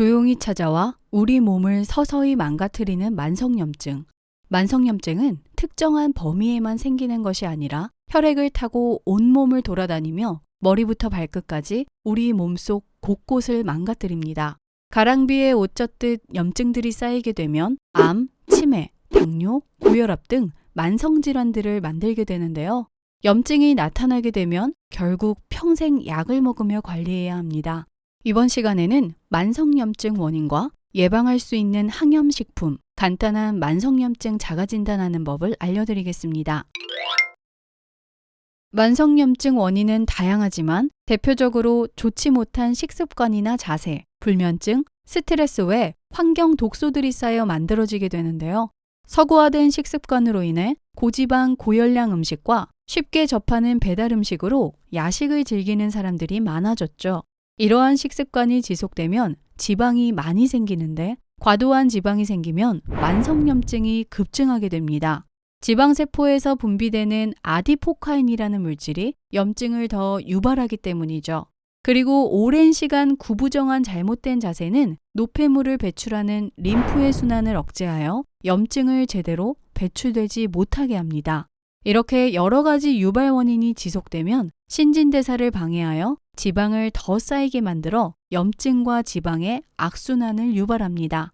조용히 찾아와 우리 몸을 서서히 망가뜨리는 만성염증. 만성염증은 특정한 범위에만 생기는 것이 아니라 혈액을 타고 온몸을 돌아다니며 머리부터 발끝까지 우리 몸속 곳곳을 망가뜨립니다. 가랑비에 옷 젖듯 염증들이 쌓이게 되면 암, 치매, 당뇨, 고혈압 등 만성질환들을 만들게 되는데요. 염증이 나타나게 되면 결국 평생 약을 먹으며 관리해야 합니다. 이번 시간에는 만성염증 원인과 예방할 수 있는 항염식품, 간단한 만성염증 자가진단하는 법을 알려드리겠습니다. 만성염증 원인은 다양하지만 대표적으로 좋지 못한 식습관이나 자세, 불면증, 스트레스 외 환경 독소들이 쌓여 만들어지게 되는데요. 서구화된 식습관으로 인해 고지방, 고열량 음식과 쉽게 접하는 배달 음식으로 야식을 즐기는 사람들이 많아졌죠. 이러한 식습관이 지속되면 지방이 많이 생기는데 과도한 지방이 생기면 만성염증이 급증하게 됩니다. 지방세포에서 분비되는 아디포카인이라는 물질이 염증을 더 유발하기 때문이죠. 그리고 오랜 시간 구부정한 잘못된 자세는 노폐물을 배출하는 림프의 순환을 억제하여 염증을 제대로 배출되지 못하게 합니다. 이렇게 여러 가지 유발 원인이 지속되면 신진대사를 방해하여 지방을 더 쌓이게 만들어 염증과 지방의 악순환을 유발합니다.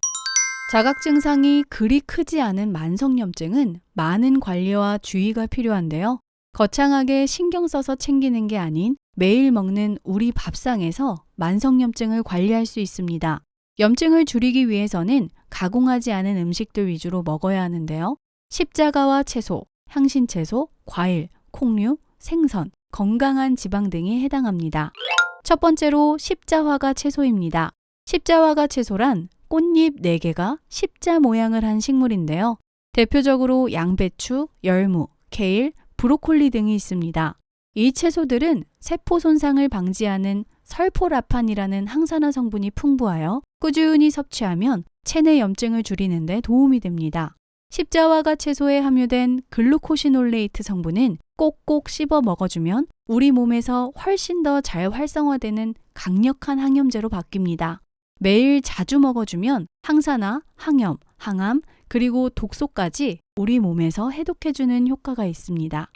자각 증상이 그리 크지 않은 만성염증은 많은 관리와 주의가 필요한데요. 거창하게 신경 써서 챙기는 게 아닌 매일 먹는 우리 밥상에서 만성염증을 관리할 수 있습니다. 염증을 줄이기 위해서는 가공하지 않은 음식들 위주로 먹어야 하는데요. 십자가와 채소, 향신채소, 과일, 콩류, 생선, 건강한 지방 등이 해당합니다. 첫 번째로 십자화가 채소입니다. 십자화가 채소란 꽃잎 4개가 십자 모양을 한 식물인데요. 대표적으로 양배추, 열무, 케일, 브로콜리 등이 있습니다. 이 채소들은 세포 손상을 방지하는 설포라판이라는 항산화 성분이 풍부하여 꾸준히 섭취하면 체내 염증을 줄이는 데 도움이 됩니다. 십자화가 채소에 함유된 글루코시놀레이트 성분은 꼭꼭 씹어 먹어주면 우리 몸에서 훨씬 더 잘 활성화되는 강력한 항염제로 바뀝니다. 매일 자주 먹어주면 항산화, 항염, 항암, 그리고 독소까지 우리 몸에서 해독해주는 효과가 있습니다.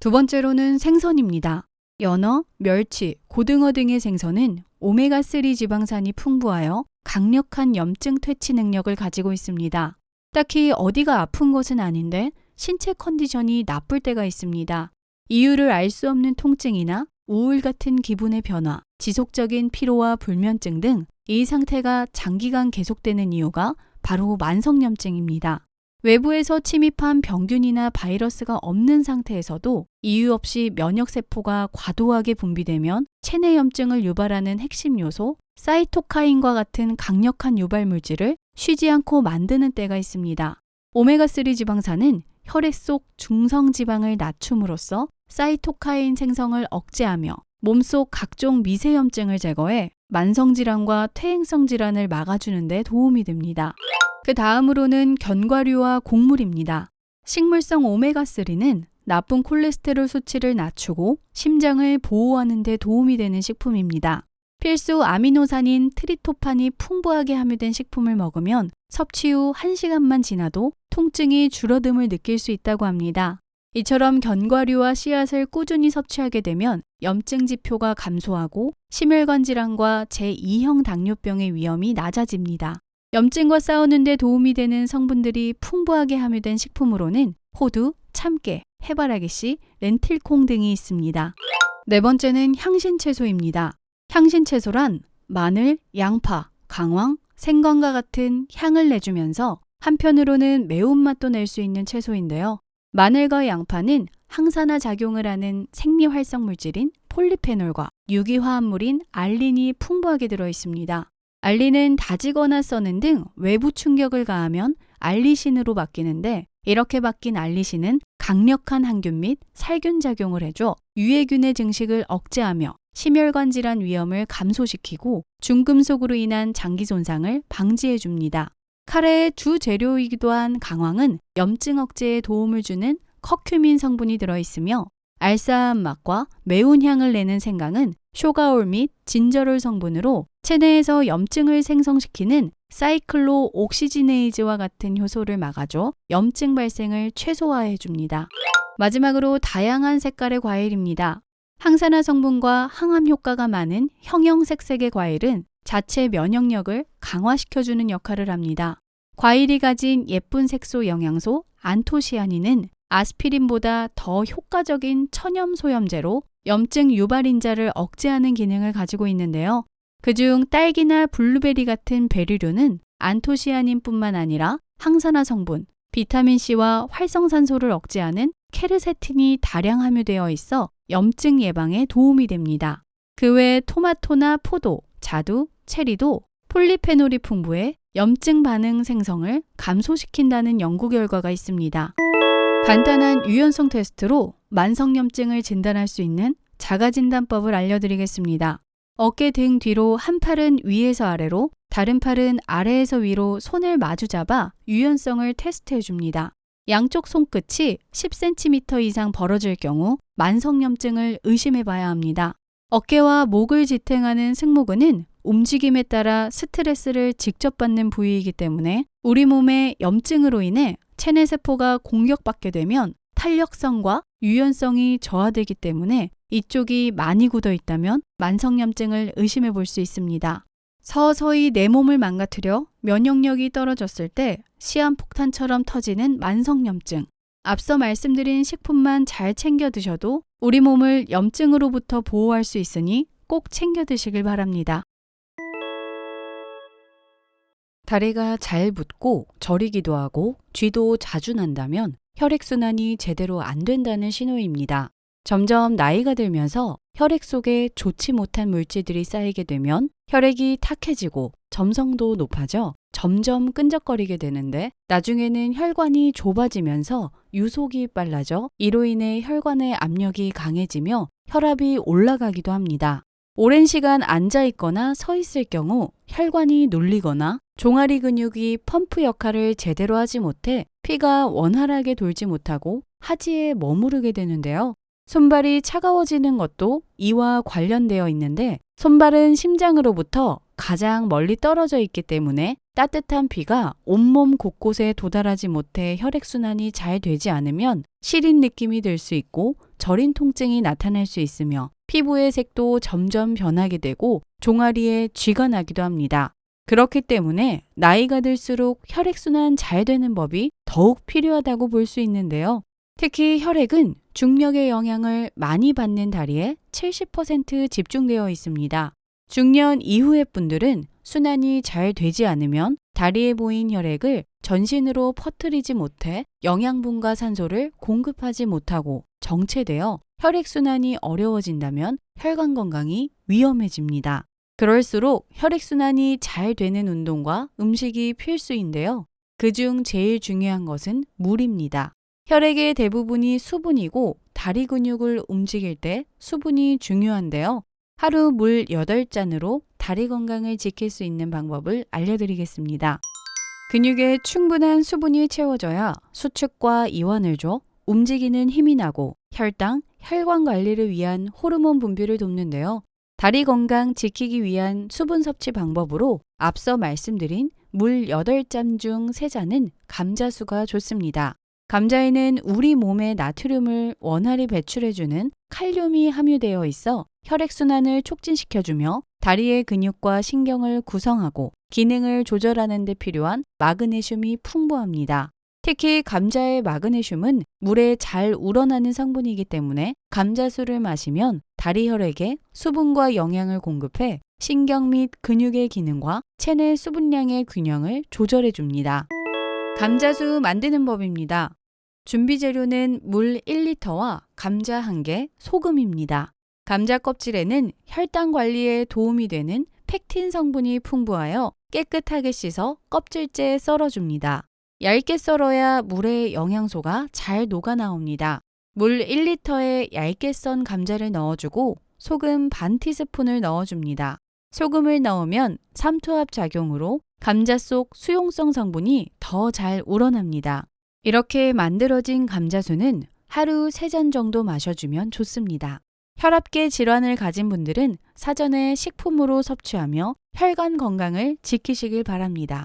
두 번째로는 생선입니다. 연어, 멸치, 고등어 등의 생선은 오메가3 지방산이 풍부하여 강력한 염증 퇴치 능력을 가지고 있습니다. 딱히 어디가 아픈 것은 아닌데 신체 컨디션이 나쁠 때가 있습니다. 이유를 알 수 없는 통증이나 우울 같은 기분의 변화, 지속적인 피로와 불면증 등 이 상태가 장기간 계속되는 이유가 바로 만성염증입니다. 외부에서 침입한 병균이나 바이러스가 없는 상태에서도 이유 없이 면역세포가 과도하게 분비되면 체내 염증을 유발하는 핵심 요소 사이토카인과 같은 강력한 유발 물질을 쉬지 않고 만드는 때가 있습니다. 오메가3 지방산은 혈액 속 중성 지방을 낮춤으로써 사이토카인 생성을 억제하며 몸속 각종 미세염증을 제거해 만성 질환과 퇴행성 질환을 막아주는 데 도움이 됩니다. 그 다음으로는 견과류와 곡물입니다. 식물성 오메가3는 나쁜 콜레스테롤 수치를 낮추고 심장을 보호하는 데 도움이 되는 식품입니다. 필수 아미노산인 트리토판이 풍부하게 함유된 식품을 먹으면 섭취 후 1시간만 지나도 통증이 줄어듦을 느낄 수 있다고 합니다. 이처럼 견과류와 씨앗을 꾸준히 섭취하게 되면 염증 지표가 감소하고 심혈관 질환과 제2형 당뇨병의 위험이 낮아집니다. 염증과 싸우는 데 도움이 되는 성분들이 풍부하게 함유된 식품으로는 호두, 참깨, 해바라기씨, 렌틸콩 등이 있습니다. 네 번째는 향신채소입니다. 향신 채소란 마늘, 양파, 강황, 생강과 같은 향을 내주면서 한편으로는 매운맛도 낼 수 있는 채소인데요. 마늘과 양파는 항산화 작용을 하는 생리 활성 물질인 폴리페놀과 유기화합물인 알린이 풍부하게 들어 있습니다. 알린은 다지거나 써는 등 외부 충격을 가하면 알리신으로 바뀌는데 이렇게 바뀐 알리신은 강력한 항균 및 살균 작용을 해줘 유해균의 증식을 억제하며 심혈관 질환 위험을 감소시키고 중금속으로 인한 장기 손상을 방지해 줍니다. 카레의 주 재료이기도 한 강황은 염증 억제에 도움을 주는 커큐민 성분이 들어 있으며 알싸한 맛과 매운 향을 내는 생강은 쇼가올 및 진저롤 성분으로 체내에서 염증을 생성시키는 사이클로 옥시지네이즈와 같은 효소를 막아줘 염증 발생을 최소화해 줍니다. 마지막으로 다양한 색깔의 과일입니다. 항산화 성분과 항암 효과가 많은 형형색색의 과일은 자체 면역력을 강화시켜주는 역할을 합니다. 과일이 가진 예쁜 색소 영양소 안토시아닌은 아스피린보다 더 효과적인 천염 소염제로 염증 유발인자를 억제하는 기능을 가지고 있는데요. 그중 딸기나 블루베리 같은 베리류는 안토시아닌뿐만 아니라 항산화 성분, 비타민C와 활성산소를 억제하는 케르세틴이 다량 함유되어 있어 염증 예방에 도움이 됩니다. 그 외 토마토나 포도, 자두, 체리도 폴리페놀이 풍부해 염증 반응 생성을 감소시킨다는 연구 결과가 있습니다. 간단한 유연성 테스트로 만성염증을 진단할 수 있는 자가진단법을 알려드리겠습니다. 어깨 등 뒤로 한 팔은 위에서 아래로, 다른 팔은 아래에서 위로 손을 마주 잡아 유연성을 테스트해 줍니다. 양쪽 손끝이 10cm 이상 벌어질 경우 만성염증을 의심해 봐야 합니다. 어깨와 목을 지탱하는 승모근은 움직임에 따라 스트레스를 직접 받는 부위이기 때문에 우리 몸의 염증으로 인해 체내 세포가 공격받게 되면 탄력성과 유연성이 저하되기 때문에 이쪽이 많이 굳어 있다면 만성염증을 의심해 볼 수 있습니다. 서서히 내 몸을 망가뜨려 면역력이 떨어졌을 때 시한폭탄처럼 터지는 만성염증. 앞서 말씀드린 식품만 잘 챙겨 드셔도 우리 몸을 염증으로부터 보호할 수 있으니 꼭 챙겨 드시길 바랍니다. 다리가 잘 붓고 저리기도 하고 쥐도 자주 난다면 혈액순환이 제대로 안 된다는 신호입니다. 점점 나이가 들면서 혈액 속에 좋지 못한 물질들이 쌓이게 되면 혈액이 탁해지고 점성도 높아져 점점 끈적거리게 되는데 나중에는 혈관이 좁아지면서 유속이 빨라져 이로 인해 혈관의 압력이 강해지며 혈압이 올라가기도 합니다. 오랜 시간 앉아 있거나 서 있을 경우 혈관이 눌리거나 종아리 근육이 펌프 역할을 제대로 하지 못해 피가 원활하게 돌지 못하고 하지에 머무르게 되는데요. 손발이 차가워지는 것도 이와 관련되어 있는데 손발은 심장으로부터 가장 멀리 떨어져 있기 때문에 따뜻한 피가 온몸 곳곳에 도달하지 못해 혈액순환이 잘 되지 않으면 시린 느낌이 들 수 있고 저린 통증이 나타날 수 있으며 피부의 색도 점점 변하게 되고 종아리에 쥐가 나기도 합니다. 그렇기 때문에 나이가 들수록 혈액순환 잘 되는 법이 더욱 필요하다고 볼 수 있는데요. 특히 혈액은 중력의 영향을 많이 받는 다리에 70% 집중되어 있습니다. 중년 이후의 분들은 순환이 잘 되지 않으면 다리에 보인 혈액을 전신으로 퍼뜨리지 못해 영양분과 산소를 공급하지 못하고 정체되어 혈액순환이 어려워진다면 혈관 건강이 위험해집니다. 그럴수록 혈액순환이 잘 되는 운동과 음식이 필수인데요. 그중 제일 중요한 것은 물입니다. 혈액의 대부분이 수분이고 다리 근육을 움직일 때 수분이 중요한데요. 하루 물 8잔으로 다리 건강을 지킬 수 있는 방법을 알려드리겠습니다. 근육에 충분한 수분이 채워져야 수축과 이완을 줘 움직이는 힘이 나고 혈당, 혈관 관리를 위한 호르몬 분비를 돕는데요. 다리 건강 지키기 위한 수분 섭취 방법으로 앞서 말씀드린 물 8잔 중 3잔은 감자수가 좋습니다. 감자에는 우리 몸의 나트륨을 원활히 배출해주는 칼륨이 함유되어 있어 혈액순환을 촉진시켜주며 다리의 근육과 신경을 구성하고 기능을 조절하는 데 필요한 마그네슘이 풍부합니다. 특히 감자의 마그네슘은 물에 잘 우러나는 성분이기 때문에 감자수를 마시면 다리 혈액에 수분과 영양을 공급해 신경 및 근육의 기능과 체내 수분량의 균형을 조절해 줍니다. 감자수 만드는 법입니다. 준비 재료는 물 1리터와 감자 1개, 소금입니다. 감자 껍질에는 혈당 관리에 도움이 되는 팩틴 성분이 풍부하여 깨끗하게 씻어 껍질째 썰어줍니다. 얇게 썰어야 물의 영양소가 잘 녹아 나옵니다. 물 1리터에 얇게 썬 감자를 넣어주고 소금 반 티스푼을 넣어줍니다. 소금을 넣으면 삼투압 작용으로 감자 속 수용성 성분이 더 잘 우러납니다. 이렇게 만들어진 감자수는 하루 3잔 정도 마셔주면 좋습니다. 혈압계 질환을 가진 분들은 사전에 식품으로 섭취하며 혈관 건강을 지키시길 바랍니다.